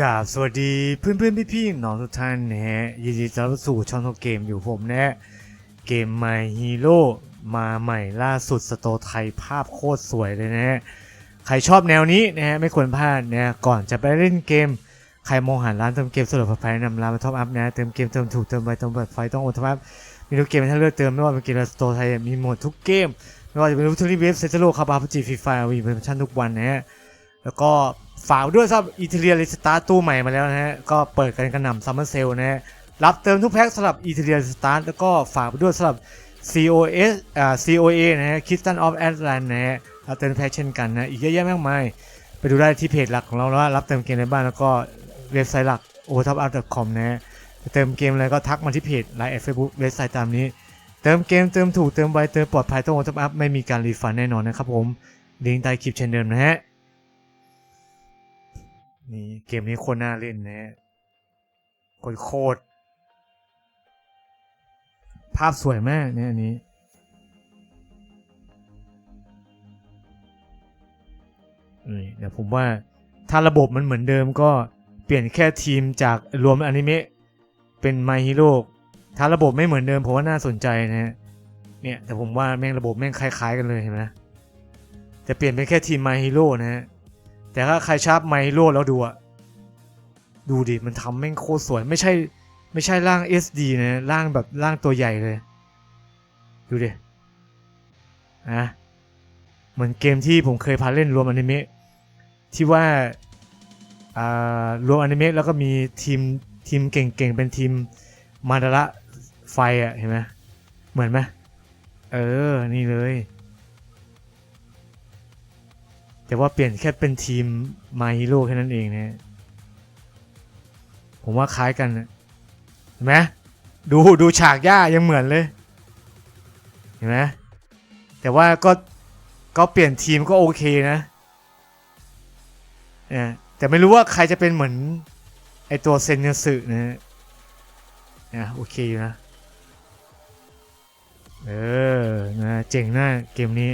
กราบสวัสดีเพื่อนเพื่อนพี่พี่น้องทุกท่านนะฮะยินดีต้อนรับสู่ช่องทเกมอยู่ผมนะฮะเกม My Hero มาใหม่ล่าสุดสโตไทยภาพโคตรสวยเลยนะฮะใครชอบแนวนี้นะฮะไม่ควรพลาดนะก่อนจะไปเล่นเกม ใครมองหาร้านเติมเกมสะดวกปลอดภัยนะนำร้านมาท็อปอัพนะเติมเกมเติมถูกเติมไวเติมเปิดไฟต้องอนท็อปอัพมีทุกเกมให้เลือกเติมไม่ว่าเป็นเกมสโตไทยมีหมดทุกเกมไม่ว่าจะเป็นรูทูรี่เวฟเซตโลคาบาพจีฟรีไฟมีโปรโมชั่นทุกวันนะฮะแล้วก็ ฝากด้วยสำหรับอีเทเลียลิสตาร์ตู้ใหม่มาแล้วนะฮะ ก็เปิดกันกระหน่ำซัมเมอร์เซลนะฮะ รับเติมทุกแพ็คสำหรับอีเทเลียลิสตาร์แล้วก็ฝากด้วยสำหรับ COS อ่า COA นะฮะ Kitchen of Atlant นะฮะ รับเติมแพ็คเช่นกันนะ อีกเยอะแยะมากมาย ไปดูได้ที่เพจหลักของเราแล้วว่ารับเติมเกมในบ้านแล้วก็เว็บไซต์หลัก o t o p u p c o m นะฮะจะเติมเกมอะไรก็ทักมาที่เพจไลน์เฟซบุ๊กเว็บไซต์ตามนี้เติมเกมเติมถูกเติมไวเติมปลอดภัยต้อง o t o p u p ไม่มีการรีฟันแน่นอนนะครับผมลิงก์ใต้คลิปเช่นเดิมนะฮะ นี่เกมนี้โคตรน่าเล่นนะฮะโคตรโคตรภาพสวยมากเนี่ยอันนี้นี่เดี๋ยวผมว่าถ้าระบบมันเหมือนเดิมก็เปลี่ยนแค่ทีมจากรวมอนิเมะเป็นไมฮิโร่ถ้าระบบไม่เหมือนเดิมผมว่าน่าสนใจนะฮะ เนี่ยแต่ผมว่าแม่งระบบแม่งคล้ายๆกันเลยเห็นไหมจะเปลี่ยนเป็นแค่ทีมไมฮิโร่นะฮะ แต่ถ้าใครชอบไมโลแล้วดูอะดูดิ มันทำแม่งโคตรสวย ไม่ใช่ ไม่ใช่ร่าง SD นะร่างแบบร่างตัวใหญ่เลย ดูดินะเหมือนเกมที่ผมเคยพาเล่นรวมอนิเมะที่ว่า อ่ารวมอนิเมะแล้วก็มีทีมทีมเก่งๆ เป็นทีมมาดาระไฟอะเห็นไหมเหมือนไหมเออ นี่เลย แต่ว่าเปลี่ยนแค่เป็นทีมมาฮีโร่แค่นั้นเองนะผมว่าคล้ายกันนะเห็นไหมดูดูฉากหญ้ายังเหมือนเลย เห็นไหมแต่ว่าก็ก็เปลี่ยนทีมก็โอเคนะเนี่ยแต่ไม่รู้ว่าใครจะเป็นเหมือนไอตัวเซนเนสึนะฮะเนี่ยโอเคอยู่นะ เออนะเจ๋งหน้าเกมนี้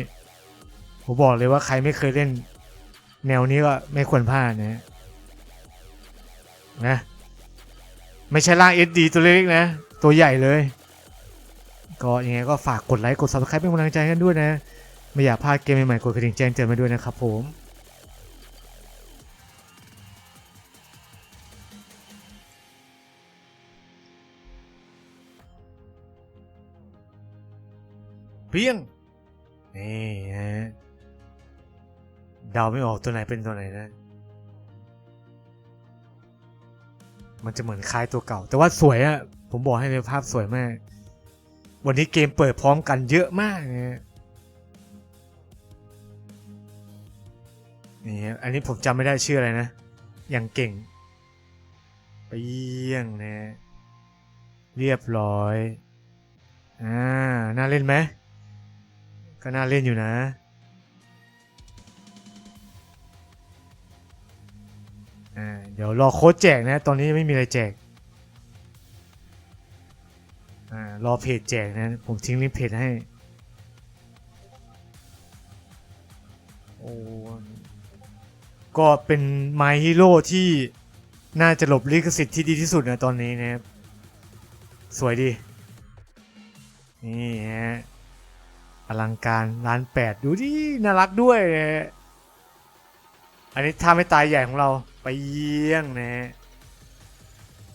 ผมบอกเลยว่าใครไม่เคยเล่น แนวนี้ก็ไม่ควรพลาดนะนะ ไม่ใช่ร่าง SD ตัวเล็กนะ ตัวใหญ่เลย ก็ยังไงก็ฝากกดไลค์กด subscribe เป็นกำลังใจกันด้วยนะ ไม่อยากพลาดเกมใหม่ๆกดกระดิ่งแจ้งเตือนมาด้วยนะครับผมเพียงนี่ฮะ เดาไม่ออกตัวไหนเป็นตัวไหนนะ มันจะเหมือนคล้ายตัวเก่า แต่ว่าสวยอะผมบอกให้เลยภาพสวยมาก วันนี้เกมเปิดพร้อมกันเยอะมากนะนี่ฮะอันนี้ผมจำไม่ได้ชื่ออะไรนะ อย่างเก่งเปี้ยงนะเรียบร้อย อ่า น่าเล่นไหม ก็น่าเล่นอยู่นะ อ่าเดี๋ยวรอโค้ดแจกนะ ตอนนี้ไม่มีอะไรแจกอ่ารอเพจแจกนะ ผมทิ้งลิงก์เพจให้ โอ้ก็เป็น My Hero ที่น่าจะหลบลิขสิทธิ์ที่ดีที่สุดนะตอนนี้นะครับ สวยดี นี่ฮะอลังการร้านแปดดูดิน่ารักด้วยนะฮะอันนี้ท่าไม่ตายใหญ่ของเรา ไปเยี่ยงนะฮะ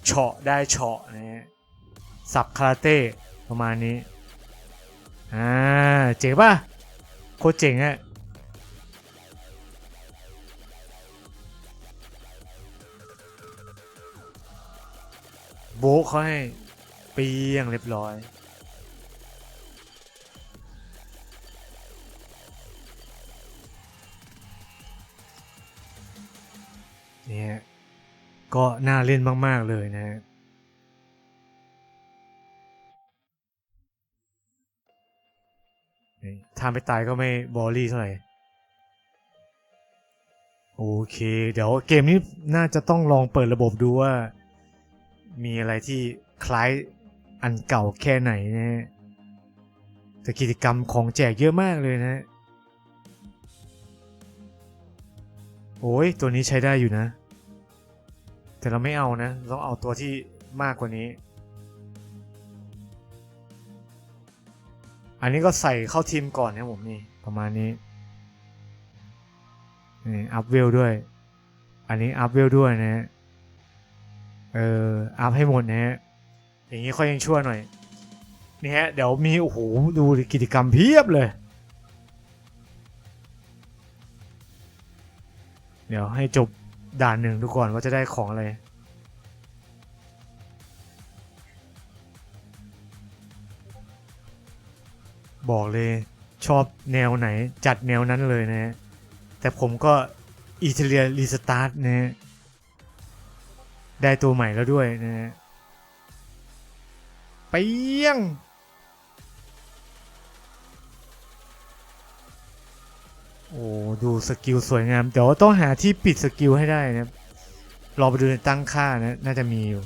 เฉาะได้เฉาะนะฮะสับคาราเต้ประมาณนี้ อ่า เจ๋งป่ะ โคตรเจ๋งอะโบะเขาให้เปียงเรียบร้อย เนี่ยก็น่าเล่นมาก ๆ เลยนะฮะนี่ถ้าไม่ตายก็ไม่บอลลี่เท่าไหร่ โอเค เดี๋ยวเกมนี้น่าจะต้องลองเปิดระบบดูว่า มีอะไรที่คล้ายอันเก่าแค่ไหนนะฮะแต่กิจกรรมของแจกเยอะมากเลยนะ โอ้ย ตัวนี้ใช้ได้อยู่นะ แต่เราไม่เอานะเราต้องเอาตัวที่มากกว่านี้ อันนี้ก็ใส่เข้าทีมก่อนนะผมนี่ประมาณนี้นี่อัพเวลด้วย อันนี้อัพเวลด้วยนะฮะเอออัพให้หมดนะฮะอย่างนี้ค่อยยังชั่วหน่อยนี่ฮะเดี๋ยวมีโอ้โหดูกิจกรรมเพียบเลย เดี๋ยวให้จบ ด่านหนึ่งดูก่อนว่าจะได้ของอะไร บอกเลยชอบแนวไหนจัดแนวนั้นเลยนะแต่ผมก็อิตาเลียรีสตาร์ทนะได้ตัวใหม่แล้วด้วยนะฮะเปียง โอ้ดูสกิลสวยงาม เดี๋ยวต้องหาที่ปิดสกิลให้ได้นะครับรอไปดูในตั้งค่านะ น่าจะมีอยู่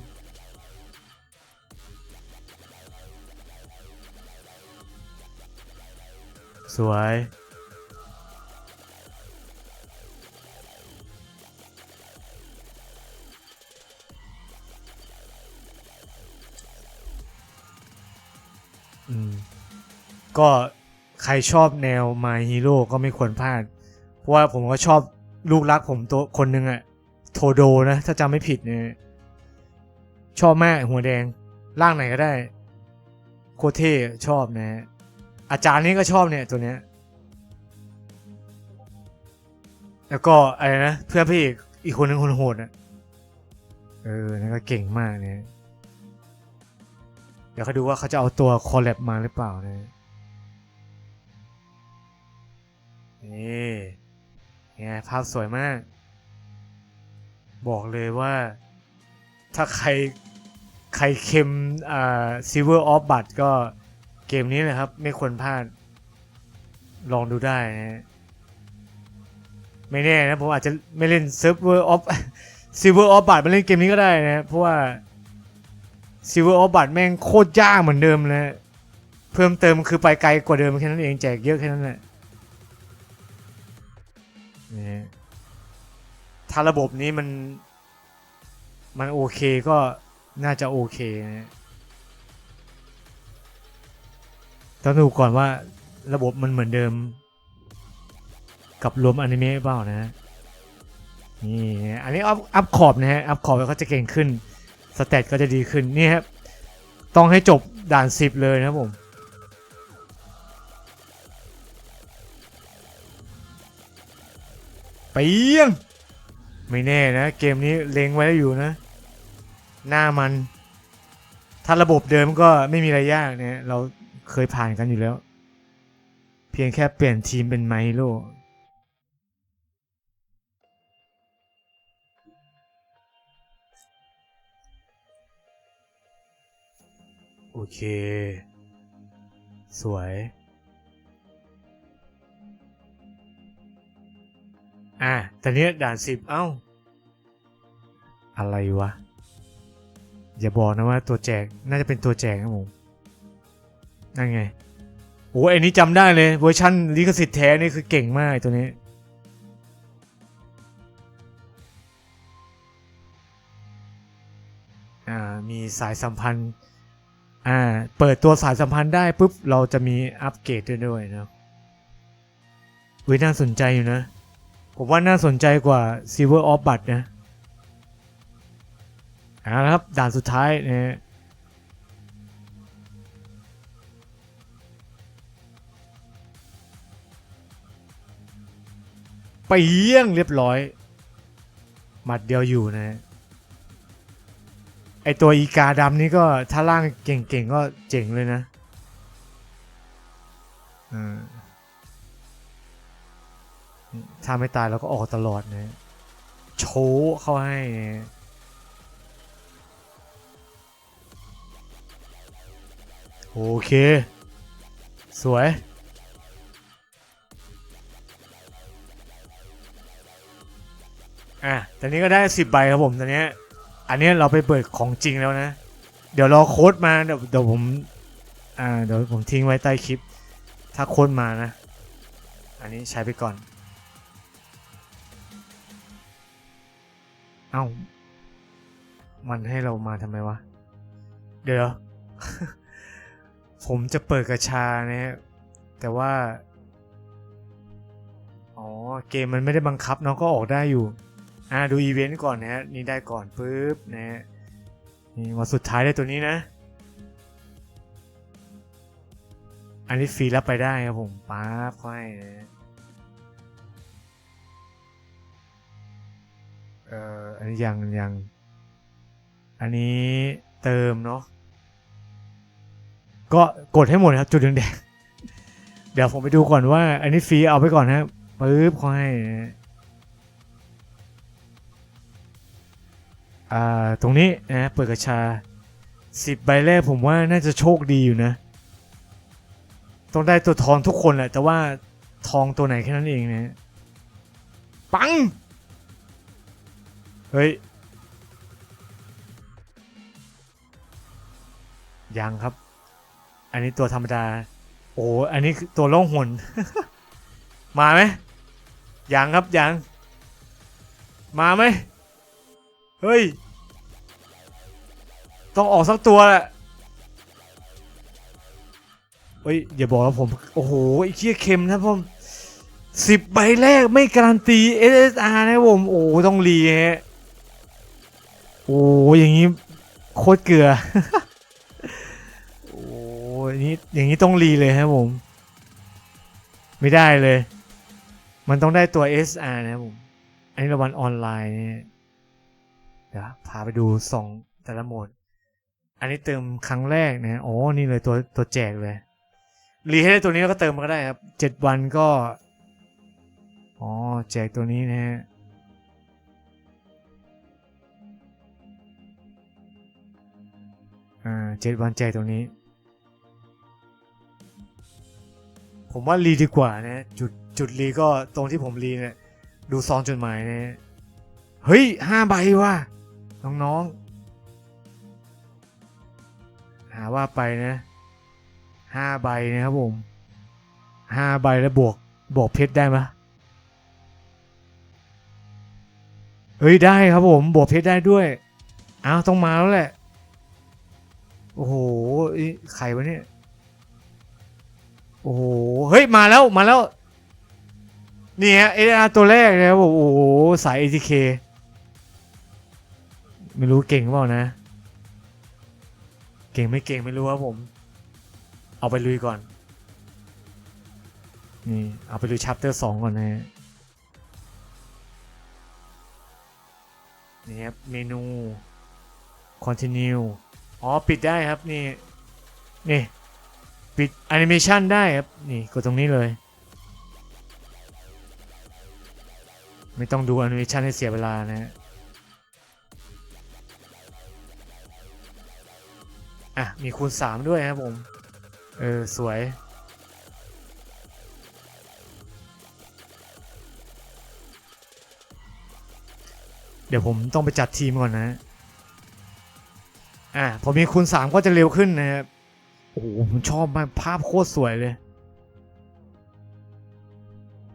สวย อืม ก็ ใครชอบแนว My Hero ก็ไม่ควรพลาด เพราะว่าผมก็ชอบลูกรักผมตัวคนหนึ่งอะโทโดนะ ถ้าจำไม่ผิดเนี่ยชอบมากหัวแดงร่างไหนก็ได้ โคเท่ชอบนะ อาจารย์นี่ก็ชอบเนี่ยตัวเนี้ยแล้วก็อะไรนะเพื่อนพี่เอกอีกคนหนึ่งคนโหดอะเออนั่นก็เก่งมากเนี่ย เดี๋ยวเขาดูว่าเขาจะเอาตัวคอลแลบมาหรือเปล่านะ นี่ไงภาพสวยมาก บอกเลยว่า ถ้าใคร ใครเค็มอ่าซิเวอร์ออฟบัตก็เกมนี้เลยครับ ไม่ควรพลาด ลองดูได้นะไม่แน่นะ ผมอาจจะไม่เล่นเซิร์ฟเวอร์ออฟซิเวอร์ออฟบัตมาเล่นเกมนี้ก็ได้นะ เพราะว่าซิเวอร์ออฟบัตแม่งโคตรยากเหมือนเดิมเลยเพิ่มเติมคือไปไกลกว่าเดิมแค่นั้นเองแจกเยอะแค่นั้นแหละ นี่ถ้าระบบนี้มัน มันโอเคก็น่าจะโอเคนะต้องดูก่อนว่าระบบมันเหมือนเดิม กับรวมอนิเมะเปล่านะนี่อันนี้อัพอัพขอบนะฮะอัพขอบก็จะเก่งขึ้น สเตตก็จะดีขึ้นนี่ครับต้องให้จบด่าน 10 เลยนะครับผม ไปเยี่ยงไม่แน่นะ เกมนี้เล็งไว้อยู่นะ หน้ามัน ถ้าระบบเดิมก็ไม่มีอะไรยากเนี่ย เราเคยผ่านกันอยู่แล้ว เพียงแค่เปลี่ยนทีมเป็นไมโลโอเค สวย อะแต่เนี้ยด่านสิบเอ้า อะไรวะ อย่าบอกนะว่าตัวแจกน่าจะเป็นตัวแจกครับผมนั่นไงโอ้ไอ้นี้จำได้เลยเวอร์ชันลิขสิทธิ์แท้นี่คือเก่งมากตัวนี้ อ่ามีสายสัมพันธ์อ่าเปิดตัวสายสัมพันธ์ได้ปุ๊บ เราจะมีอัปเกรดด้วยด้วยนะว้ยน่าสนใจอยู่นะ ผมว่าน่าสนใจกว่า Silver of b u t นะเอาละครับ ด่านสุดท้ายนะไปเยี่ยงเรียบร้อย หมัดเดียวอยู่นะฮะไอตัวอีกาดำนี่ก็ถ้าล่างเก่งๆก็เจ๋งเลยนะอืม ถ้าไม่ตายเราก็ออกตลอดนะโชว์เข้าให้นะโอเค สวย อะตอนนี้ก็ได้สิบใบครับผมตอนนี้ อันนี้เราไปเปิดของจริงแล้วนะ เดี๋ยวรอโค้ดมา เดี๋ยวเดี๋ยวผม อ่า เดี๋ยวผมทิ้งไว้ใต้คลิป ถ้าโค้ดมานะ อันนี้ใช้ไปก่อน เอ้า มันให้เรามาทำไมวะ เดี๋ยว ผมจะเปิดกระชานะแต่ว่า อ๋อ เกมมันไม่ได้บังคับเนาะก็ออกได้อยู่ อ่า ดูอีเวนต์ก่อนนะฮะ นี่ได้ก่อนปุ๊บนะฮะนี่วันสุดท้ายได้ตัวนี้นะ อันนี้ฟรีรับไปได้ครับผม ป๊าบค่อยนะ เอ่ออันนี้ยังยังอันนี้เติมเนาะก็กดให้หมดครับจุดแดงเดี๋ยวผมไปดูก่อนว่า อันนี้ฟรีเอาไปก่อนนะปึ๊บเขาให้อ่าตรงนี้นะเปิดกระชาสิบใบแรกผมว่าน่าจะโชคดีอยู่นะ ต้องได้ตัวทองทุกคนแหละ แต่ว่าทองตัวไหนแค่นั้นเองนะปัง เฮ้ย ยังครับ อันนี้ตัวธรรมดา โอ้ อันนี้คือตัวล่องหน มาไหมยังครับยัง มาไหมเฮ้ย ต้องออกสักตัวแหละเฮ้ย อย่าบอกว่าผม โอ้โหไอ้เคี้ยเค็มนะผมสิบใบแรกไม่การันตี SSR นะผม โอ้ต้องรีฮะ โอ้อย่างนี้โคตรเกลือ โอ้ยนี่อย่างนี้ต้องรีเลยครับผม ไม่ได้เลย มันต้องได้ตัว SR นะครับผม อันนี้รางวัลออนไลน์เนี่ยเดี๋ยวพาไปดูสองแต่ละโหมด อันนี้เติมครั้งแรกนะอ๋อนี่เลยตัวตัวแจกเลยรีให้ได้ตัวนี้แล้วก็เติมมาก็ได้ครับเจ็ดวันก็ อ๋อแจกตัวนี้นะฮะ เจ็ดวันแจตรงนี้ ผมว่ารีดีกว่านะจุดจุดรีก็ตรงที่ผมรีเนี่ยดูซองจดหมายนะเฮ้ยห้าใบว่ะน้องๆหาว่าไปนะห้าใบนะครับผมห้าใบแล้วบวกบวกเพชรได้ไหมเฮ้ยได้ครับผมบวกเพชรได้ด้วยอ้าวต้องมาแล้วแหละ โอ้โหนี่ใครวะเนี่ย โอ้โห เฮ้ย มาแล้ว มาแล้ว นี่ฮะเออาตัวแรกนะครับโอ้โห สาย ATK ไม่รู้เก่งเปล่านะ เก่งไม่เก่งไม่รู้ครับผม เอาไปลุยก่อน นี่ เอาไปลุยชัปเตอร์สองก่อนนะฮะนี่ครับเมนู continue อ๋อปิดได้ครับนี่นี่ปิดแอนิเมชันได้ครับนี่กดตรงนี้เลย ไม่ต้องดูแอนิเมชันให้เสียเวลานะฮะอะมีคูณ 3 ด้วยครับผม เออ สวย เดี๋ยวผมต้องไปจัดทีมก่อนนะ อะพอมีคูณ3ก็จะเร็วขึ้นนะครับ โอ้โหผมชอบมากภาพโคตรสวยเลย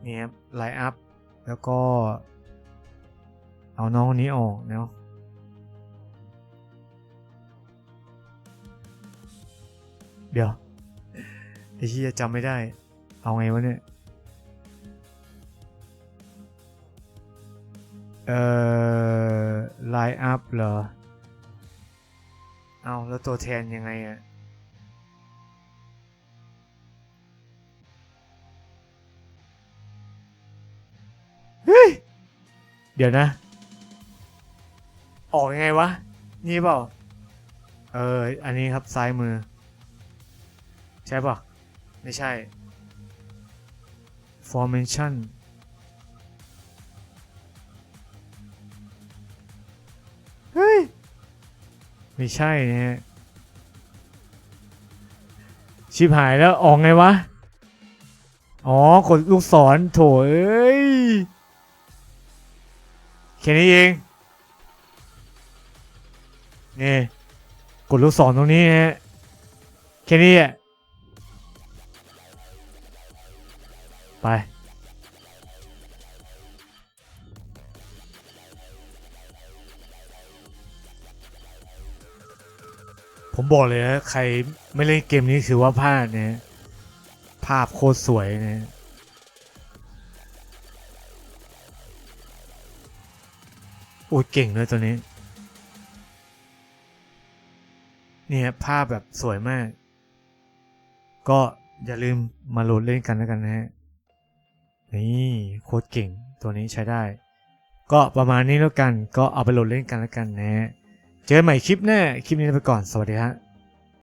นี่ครับไลน์อัพ แล้วก็ เอาน้องคนนี้ออกเนาะเดี๋ยวไอ้ที่จำไม่ได้ เอาไงวะเนี่ย เอ่อไลน์อัพเหรอ เอาแล้วตัวแทนยังไงอะเฮ้ย เดี๋ยวนะ ออกยังไงวะ นี่เปล่า เออ อันนี้ครับซ้ายมือ ใช่ป่ะไม่ใช่ formation ไม่ใช่นะฮะชิบหายแล้วออกไงวะ อ๋อกดลูกศรโถเอ้ยแค่นี้เองนี่กดลูกศรตรงนี้ฮะแค่นี้อะไป ผมบอกเลยนะใครไม่เล่นเกมนี้ถือว่าพลาดเนะภาพโคตรสวยเนะโอ้ยเก่งเลยตัวนี้ เนี่ยภาพแบบสวยมาก ก็อย่าลืมมาโหลดเล่นกันแล้วกันนะฮะ นี่โคตรเก่งตัวนี้ใช้ได้ ก็ประมาณนี้แล้วกัน ก็เอาไปโหลดเล่นกันแล้วกันนะฮะ เจอกันใหม่คลิปหน้า คลิปนี้ไปก่อน สวัสดีฮะ